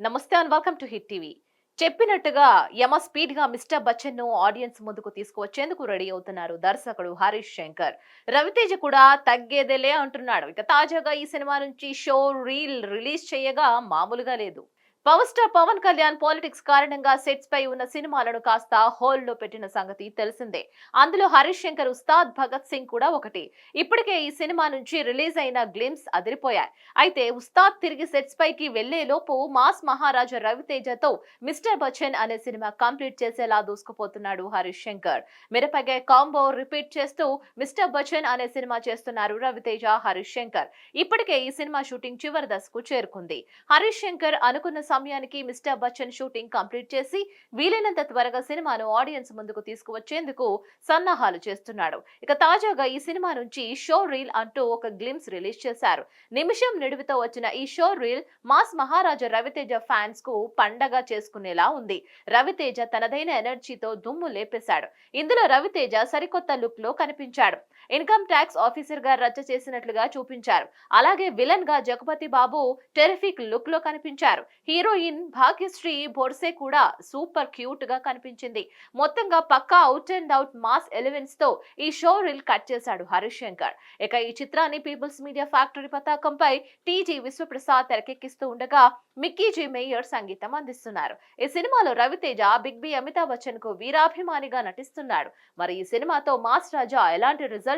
నమస్తే and welcome to Hit TV. చెప్పినట్టుగా యమ స్పీడ్గా మిస్టర్ బచ్చన్ను ఆడియన్స్ ముందుకు తీసుకువచ్చేందుకు రెడీ అవుతున్నారు దర్శకుడు హరీష్ శంకర్. రవితేజ కూడా తగ్గేదేలే అంటున్నాడు. ఇక తాజాగా ఈ సినిమా నుంచి షో రీల్ రిలీజ్ చేయగా మామూలుగా లేదు. Power star Pawan Kalyan politics కారణంగా సెట్స్ పై ఉన్న సినిమాలను కాస్త హోల్డ్లో పెట్టిన సంగతి తెలిసిందే. అందులో హరీష్ శంకర్ ఉస్తాద్ భగత్ సింగ్ కూడా ఒకటి. ఇప్పటికే ఈ సినిమా నుంచి రిలీజ్ అయిన గ్లిమ్స్ అదిరిపోయాయి. అయితే ఉస్తాద్ తిరిగి సెట్స్ పైకి వెళ్ళే లోపు మాస్ మహారాజా రవితేజతో మిస్టర్ బచ్చన్ అనే సినిమా కంప్లీట్ చేసేలా దూసుకుపోతున్నాడు హరీష్ శంకర్. మిరపగే కాంబో రిపీట్ చేస్తూ మిస్టర్ బచ్చన్ అనే సినిమా చేస్తున్నారు రవితేజ హరీష్ శంకర్. ఇప్పటికే ఈ సినిమా షూటింగ్ చివరి దశకు చేరుకుంది. హరీష్ శంకర్ అనుకున్న సమయానికి మిస్టర్ బచ్చన్ షూటింగ్ కంప్లీట్ చేసి వీలైనంత త్వరగా సినిమాను ఆడియన్స్ ముందుకు తీసుకువచ్చేందుకు సన్నాహాలు చేస్తున్నాడు. ఇక తాజాగా ఈ సినిమా నుంచి షో రీల్ అంటూ ఒక గ్లిమ్స్ రిలీజ్ చేశారు. నిమిషం నిడివితో వచ్చిన ఈ show reel mass Maharaja Raviteja ఫ్యాన్స్కు పండగ చేసుకునేలా ఉంది. రవితేజ తనదైన ఎనర్జీతో దుమ్ము లేపేశాడు. ఇందులో రవితేజ సరికొత్త లుక్లో కనిపించాడు. ఇన్కమ్ ట్యాక్స్ ఆఫీసర్గా రచ్చ చేసినట్లుగా చూపించారు. అలాగే విలన్గా జగపతి బాబు టెరిఫిక్ లుక్లో కనిపించారు. హీరోయిన్ భాగ్యశ్రీ బొర్సే కూడా సూపర్ క్యూట్గా కనిపించింది. మొత్తంగా పక్కా అవుట్ అండ్ అవుట్ మాస్ ఎలివెన్స్తో ఈ షో రీల్ కట్ చేశాడు హరీష్ శంకర్ ఇక ఈ చిత్రాన్ని పీపుల్స్ మీడియా ఫ్యాక్టరీ పతాకంపై టీజీ విశ్వప్రసాద్ తెరకెక్కిస్తూ ఉండగా మిక్కీ జీ మేయర్ సంగీతం అందిస్తున్నారు. ఈ సినిమాలో రవితేజ బిగ్ బి అమితాబ్ బచ్చన్కు వీరాభిమానిగా నటిస్తున్నాడు. మరి ఈ సినిమాతో మాస్ రాజా ఎలాంటి రిజల్ట్